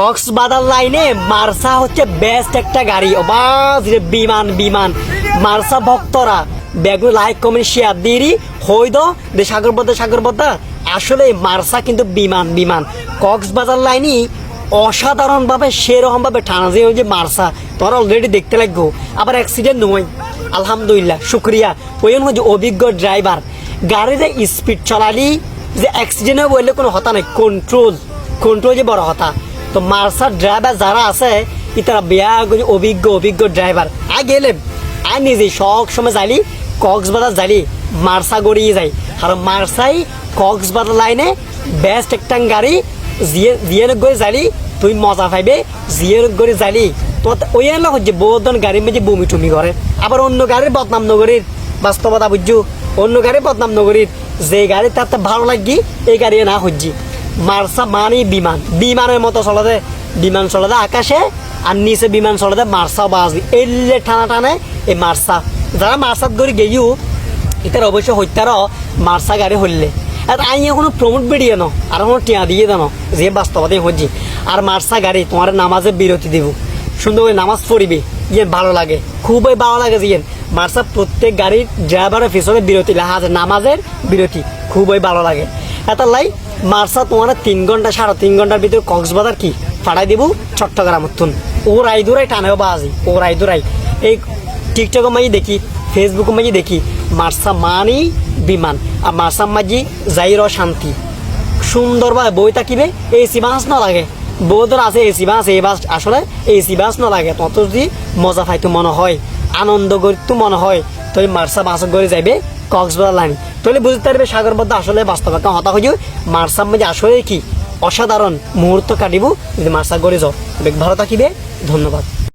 কক্সবাজার লাইনে মার্সা হচ্ছে বেস্ট একটা গাড়ি। বাস বিমান বিমান। মার্সা ভক্তরা, বেগুন লাইক কমেন্ট শেয়ার দিরি হই দো দে সাগরবদ্ধ সাগরবদ্ধ আসলে মার্সা কিন্তু বিমান বিমান। কক্সবাজার লাইনই অসাধারণভাবে, সেরকমভাবে টানা যে ওই যে মার্সা। তোরা অলরেডি দেখতে লাগবো। আবার অ্যাক্সিডেন্ট নয়। আলহামদুলিল্লাহ, শুক্রিয়া। ওই হচ্ছে অভিজ্ঞ ড্রাইভার গাড়িতে স্পিড চালালি, যে অ্যাক্সিডেন্ট বললে কোনো হতা নাই। কন্ট্রোল কন্ট্রোল যে বড় হতা। তো মার্সার ড্রাইভার যারা আছে ইতারা বিয়া অভিজ্ঞ অভিজ্ঞ ড্রাইভার আগে এলে আর নিজে সব সময় যাইলি, কক্সবাজার যাইলি, মার্সা গড়িয়ে যাই। আর মার্সাই কক্সবাজার লাইনে বেস্ট একটা গাড়ি, জিয়ে জিয়ে গড়ে যাইলি, তুই মজা পাইবে জিয়ে গড়ে যাইলি। তো ওই এলা হচ্ছে বহুজন গাড়ির মেঝে বমি টুমি করে। আবার অন্য গাড়ির বদনাম নগরীর, বাস্তবতা বুঝছ? অন্য গাড়ি বদনাম নগরীর, যে গাড়ি তার ভালো লাগি, এই গাড়ি না হজ্জি। মার্সা মানে বিমান। বিমানের মতো চলতে, বিমান চলতে আকাশে আর নিচে বিমান চলতে মার্সা বাজবি এলে টানা টানে এই মার্সা। যারা মার্সাত করে গেইও এটার অবশ্য হত্যারও মার্সা গাড়ি হইলে। আর আই এখনও প্রমোট বেরিয়ে ন আর এখনও টিয়া দিয়ে দেন যে বাস্তবতে হজ্জি। আর মার্সা গাড়ি তোমার নামাজে বিরতি দিব। সুন্দর করে নামাজ পড়িবে ইয়ে ভালো লাগে, খুবই ভালো লাগে যে মার্সা প্রত্যেক গাড়ির ড্রাইভারের পিছনে বিরতি আছে নামাজের বিরতি, খুবই ভালো লাগে। এটা লাই মার্সা, তোমার তিন ঘণ্টা, সাড়ে তিন ঘণ্টার ভিতরে কক্সবাজার কি? ফাটাই দিব চট্টগ্রাম তুন ও রাই দুরাই টানেও বাজি, ও রাই দুরাই এই টিকটকে মাঝে দেখি ফেসবুকে মাঝে দেখি, মার্সা মানি বিমান, আর মার্সা মাঝি যাইর শান্তি। সুন্দরভাবে বই থাকিবে এসি বাস না লাগে। বহুদের আছে এসি বাস এই বাস আসলে এসি বাস না লাগে, তত যদি মজা পাইতো মনে হয়। আনন্দ করতে মনে হয় তুই মার্সা বাস করে যাইবে কক্সবাজার লাইন তাহলে বুঝতে পারবে সাগর বদ্ধ আসলে বাস্তব কারণ হতা হয়ে মার্সার মধ্যে আসলে কি? অসাধারণ মুহূর্ত কাটিব, যদি মার্সা করে যাও। ভালো থাকিবে, ধন্যবাদ।